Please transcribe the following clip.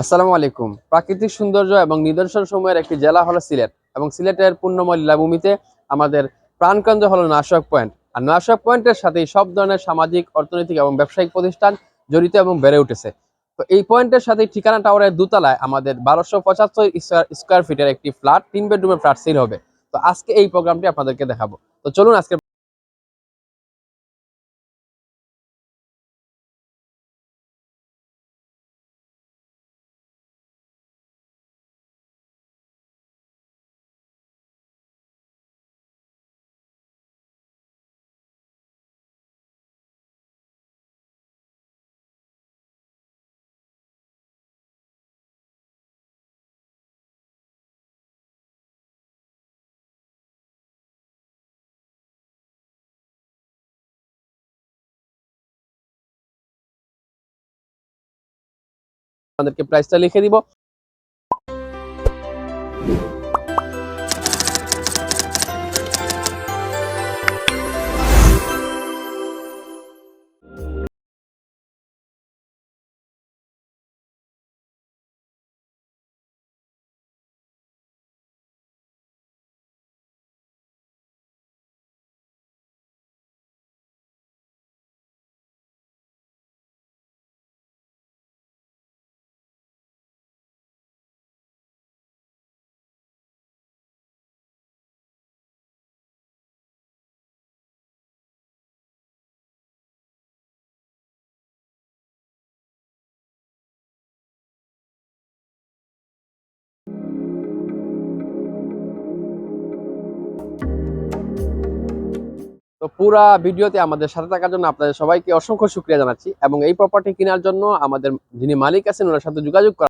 আসসালামু আলাইকুম। প্রাকৃতিক সৌন্দর্য এবং নিদর্শন সময়ের একটি জেলা হলো সিলেট এবং সিলেটের পূর্ণময় লীলাভূমিতে আমাদের প্রাণকেন্দ্র হলো নাশক পয়েন্ট। আর নাশক পয়েন্টের সাথেই সব ধরনের সামাজিক, অর্থনৈতিক এবং ব্যবসায়িক প্রতিষ্ঠান জড়িত এবং বেড়ে উঠেছে। তো এই পয়েন্টের সাথে ঠিকানা টাওয়ারের দোতলায় আমাদের বারোশো পঁচাত্তর স্কোয়ার ফিটের একটি ফ্ল্যাট, তিন বেডরুমের ফ্ল্যাট সেল হবে। তো আজকে এই প্রোগ্রামটি আপনাদেরকে দেখাবো। তো চলুন আজকে আপনাদেরকে প্রাইসটা লিখে দিব। তো পুরা ভিডিওতে আমাদের সাথে থাকার জন্য আপনাদের সবাইকে অসংখ্য শুক্রিয়া জানাচ্ছি এবং এই প্রপার্টি কেনার জন্য আমাদের যিনি মালিক আছেন, ওনার সাথে যোগাযোগ করার